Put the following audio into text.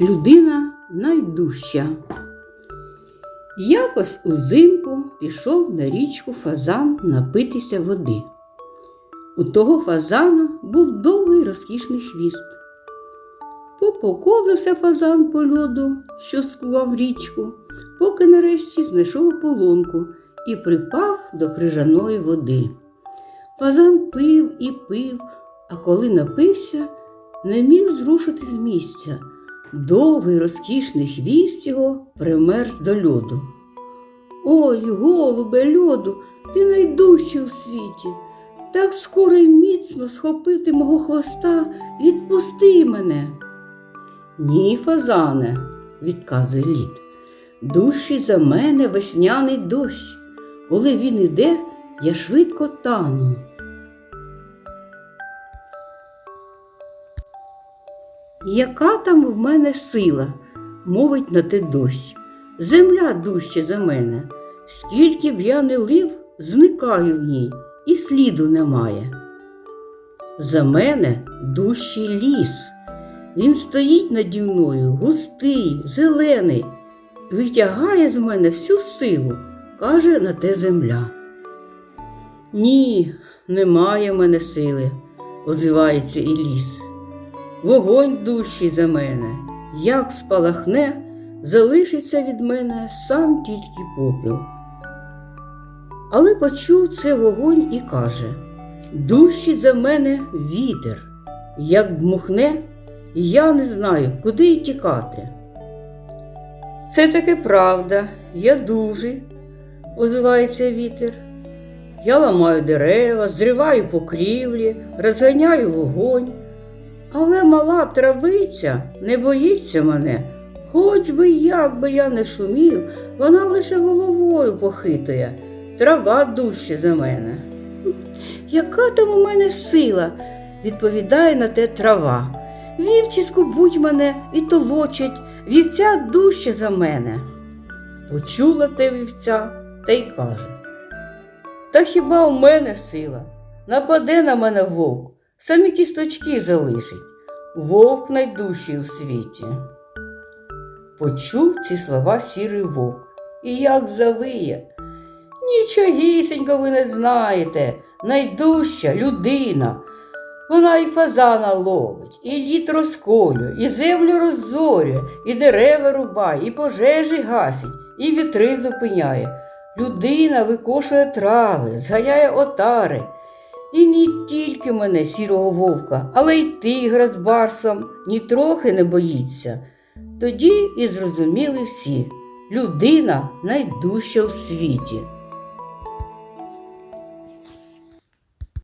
Людина найдужча. Якось узимку пішов на річку фазан напитися води. У того фазана був довгий розкішний хвіст. Попоковзався фазан по льоду, що скував річку, поки нарешті знайшов ополонку і припав до крижаної води. Фазан пив і пив, а коли напився, не міг зрушити з місця. Довгий розкішний хвіст його примерз до льоду. Ой, голубе льоду, ти найдужчий у світі. Так скоро й міцно схопити мого хвоста, відпусти мене. Ні, фазане, відказує лід. Дужчий за мене весняний дощ. Коли він іде, я швидко тану. Яка там в мене сила, мовить на те дощ. Земля дужче за мене. Скільки б я не лив, зникаю в ній, і сліду немає. За мене дужчий ліс. Він стоїть наді мною, густий, зелений, витягає з мене всю силу, каже на те земля. Ні, немає в мене сили, озивається і ліс. Вогонь дужчий за мене, як спалахне, залишиться від мене сам тільки попіл. Але почув це вогонь і каже Дужчий за мене вітер, як дмухне, я не знаю, куди й тікати. Це таки правда, я дужий, озивається вітер. Я ламаю дерева, зриваю покрівлі, розганяю вогонь. Але мала травиця не боїться мене. Хоч би як би я не шумів, вона лише головою похитує, трава дужче за мене. Яка там у мене сила? відповідає на те трава. Вівці скубуть мене і толочать, вівця дужче за мене. Почула те вівця та й каже. Та хіба у мене сила? Нападе на мене вовк, самі кісточки залишить. Вовк найдужчий у світі. Почув ці слова сірий вовк і як завиє. Нічогісінько ви не знаєте, найдужча людина. Вона і фазана ловить, і лід розколює, і землю роззорює, і дерева рубає, і пожежі гасить, і вітри зупиняє. Людина викошує трави, зганяє отари. І не тільки мене, сірого вовка, але й тигра з барсом нітрохи не боїться. Тоді і зрозуміли всі людина найдужча в світі.